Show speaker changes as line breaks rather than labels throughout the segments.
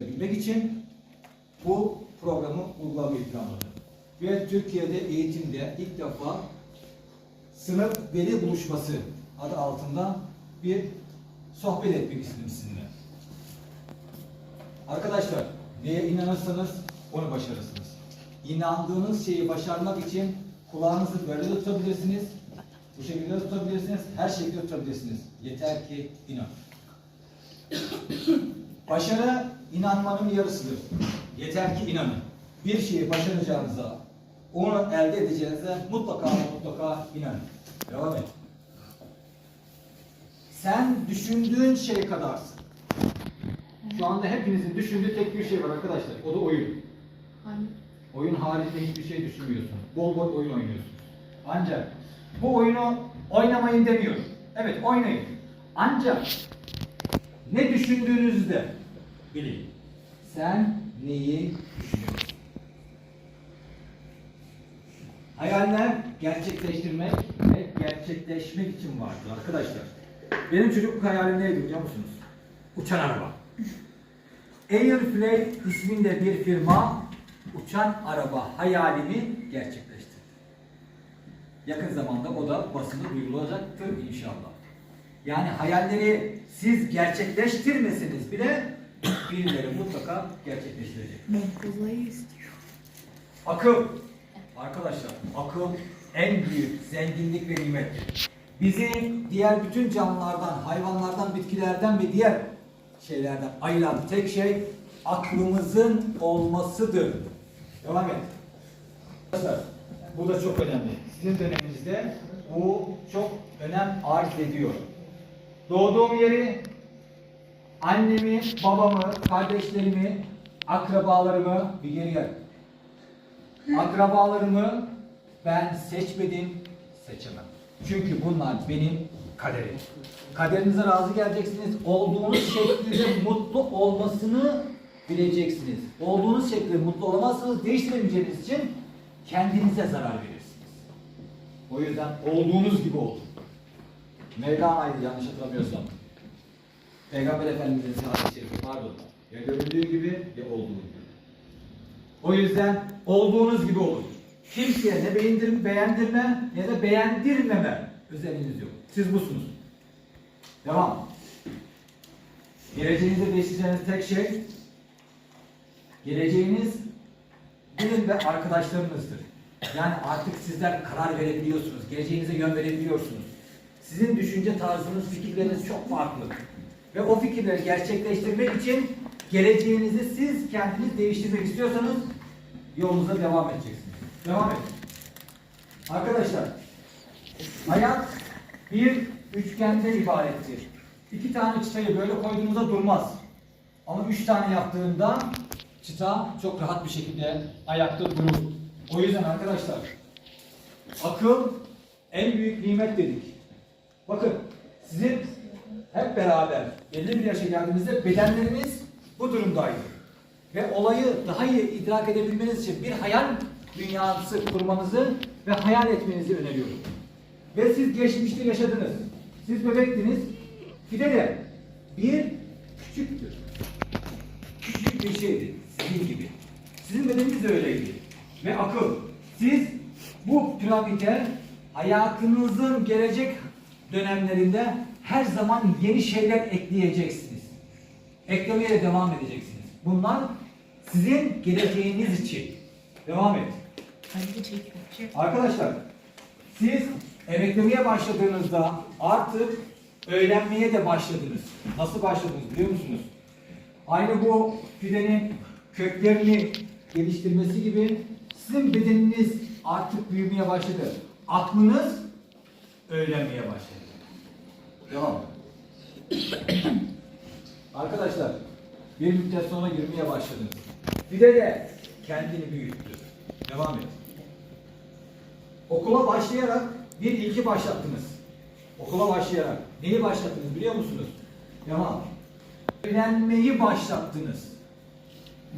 bilmek için bu programı uygulamayı planladı. Ve Türkiye'de eğitimde ilk defa sınıf veli buluşması adı altında bir sohbet etmek istedim sizinle. Arkadaşlar neye inanırsanız onu başarırsınız. İnandığınız şeyi başarmak için kulağınızı böyle tutabilirsiniz. Bu şekilde de tutabilirsiniz. Her şekilde tutabilirsiniz. Yeter ki inan. Başarı inanmanın yarısıdır. Yeter ki inanın. Bir şeyi başaracağınıza, onu elde edeceğinize mutlaka mutlaka inanın. Devam et. Sen düşündüğün şey kadarsın. Şu anda hepinizin düşündüğü tek bir şey var arkadaşlar. O da oyun.
Hangi?
Oyun haricinde hiçbir şey düşünmüyorsun. Bol bol oyun oynuyorsun. Ancak bu oyunu oynamayın demiyorum. Evet oynayın. Ancak ne düşündüğünüzü de bilin. Sen neyi düşünüyorsun? Hayaller gerçekleştirmek ve gerçekleşmek için vardır arkadaşlar. Benim çocukluk hayalim neydi biliyor musunuz? Uçan araba. Airfly isminde bir firma uçan araba hayalimi gerçekleştirdi. Yakın zamanda o da basında duyurulacaktır inşallah. Yani hayalleri siz gerçekleştirmeseniz bile birileri mutlaka gerçekleştirecek.
Ben kolayı istiyorum.
Akıl. Arkadaşlar akıl en büyük zenginlik ve nimettir. Bizi diğer bütün canlılardan, hayvanlardan, bitkilerden ve diğer şeylerden ayıran tek şey aklımızın olmasıdır. Devam et. Arkadaşlar bu da çok önemli. Sizin döneminizde bu çok önem arz ediyor. Doğduğum yeri, annemi, babamı, kardeşlerimi, akrabalarımı bir geri gel. Akrabalarımı ben seçmedim, seçemem. Çünkü bunlar benim kaderim. Kaderinize razı geleceksiniz. Olduğunuz şekilde mutlu olmasını bileceksiniz. Olduğunuz şekilde mutlu olamazsanız değiştiremeyeceğiniz için kendinize zarar verirsiniz. O yüzden olduğunuz gibi olun. Mevlana'ydı yanlış hatırlamıyorsam. Peygamber Efendimiz'in hadis-i şerifi pardon. Ya göründüğü gibi ya olduğu gibi. O yüzden olduğunuz gibi olun. Kimseye ne beğendir, beğendirme ne de beğendirmeme özelliğiniz yok. Siz busunuz. Devam. Geleceğinizde değiştireceğiniz tek şey geleceğiniz bilin ve arkadaşlarınızdır. Yani artık sizler karar verebiliyorsunuz. Geleceğinize yön verebiliyorsunuz. Sizin düşünce tarzınız, fikirleriniz çok farklı. Ve o fikirleri gerçekleştirmek için geleceğinizi siz kendiniz değiştirmek istiyorsanız yolunuza devam edeceksiniz. Devam edin. Arkadaşlar, hayat bir üçgenden ibarettir. İki tane çıtayı böyle koyduğunuzda durmaz. Ama üç tane yaptığında çıta çok rahat bir şekilde ayakta durur. O yüzden arkadaşlar, akıl en büyük nimet dedik. Bakın, sizin hep beraber belli bir yaşa geldiğinizde bedenleriniz bu durumdaydı. Ve olayı daha iyi idrak edebilmeniz için bir hayal dünyası kurmanızı ve hayal etmenizi öneriyorum. Ve siz geçmişte yaşadınız. Siz bebektiniz. Fide de bir küçüktür. Küçük bir şeydi. Sizin gibi. Sizin bedeniniz de öyleydi. Ve akıl. Siz bu piramide hayatınızın gelecek dönemlerinde her zaman yeni şeyler ekleyeceksiniz. Eklemeye de devam edeceksiniz. Bunlar sizin geleceğiniz için. Devam et. Arkadaşlar siz emeklemeye başladığınızda artık öğrenmeye de başladınız. Nasıl başladınız biliyor musunuz? Aynı bu fidenin köklerini geliştirmesi gibi sizin bedeniniz artık büyümeye başladı. Aklınız öğrenmeye başladı. Devam. Arkadaşlar bir müddet sonra yürümeye başladınız. Fide de kendini büyüttü. Devam et. Okula başlayarak bir ilki başlattınız. Okula başlayarak. Neyi başlattınız biliyor musunuz? Devam. Öğrenmeyi başlattınız.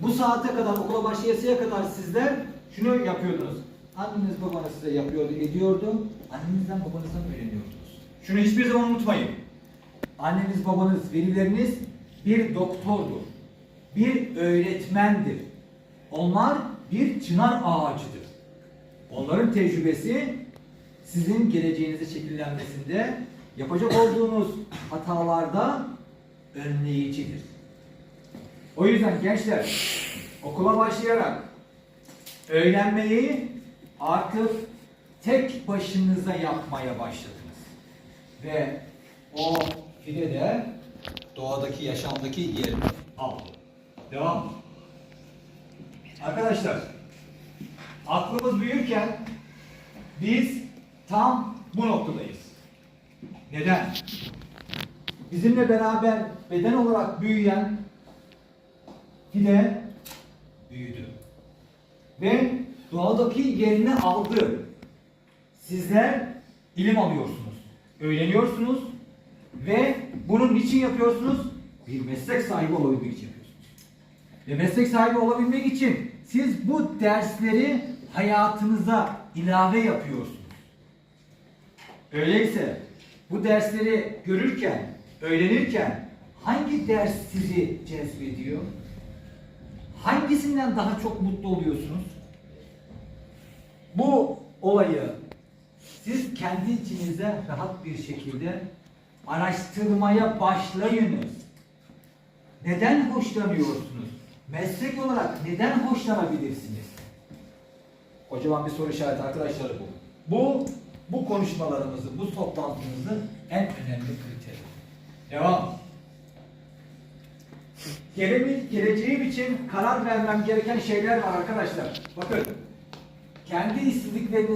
Bu saate kadar, okula başlayasıya kadar sizler şunu yapıyordunuz. Anneniz babanız size yapıyordu, ediyordu. Annenizden babanızdan öğreniyordunuz. Şunu hiçbir zaman unutmayın. Anneniz, babanız, velileriniz bir doktordu. bir öğretmendir. Onlar bir çınar ağacıdır. Onların tecrübesi sizin geleceğinizi şekillenmesinde yapacak olduğunuz hatalarda önleyicidir. O yüzden gençler okula başlayarak öğrenmeyi artık tek başınıza yapmaya başladınız. Ve o fide de doğadaki yaşamdaki yerini aldı. Devam. Arkadaşlar aklımız büyürken biz tam bu noktadayız. Neden? Bizimle beraber beden olarak büyüyen fide büyüdü. Ve doğadaki yerini aldı. Sizler ilim alıyorsunuz, öğreniyorsunuz ve bunun niçin yapıyorsunuz? Bir meslek sahibi olabilmek için yapıyorsunuz. Ve meslek sahibi olabilmek için siz bu dersleri hayatınıza ilave yapıyorsunuz. Öyleyse bu dersleri görürken, öğrenirken hangi ders sizi cezbediyor? Hangisinden daha çok mutlu oluyorsunuz? Bu olayı siz kendi içinize rahat bir şekilde araştırmaya başlayınız. Neden hoşlanıyorsunuz? Meslek olarak neden hoşlanabilirsiniz? Kocaman bir soru işareti arkadaşlar bu. Bu, bu konuşmalarımızın, bu toplantımızın en önemli kriteri. Devam. Gele- geleceğim için karar vermem gereken şeyler var arkadaşlar. Bakın. Kendi istedikleriniz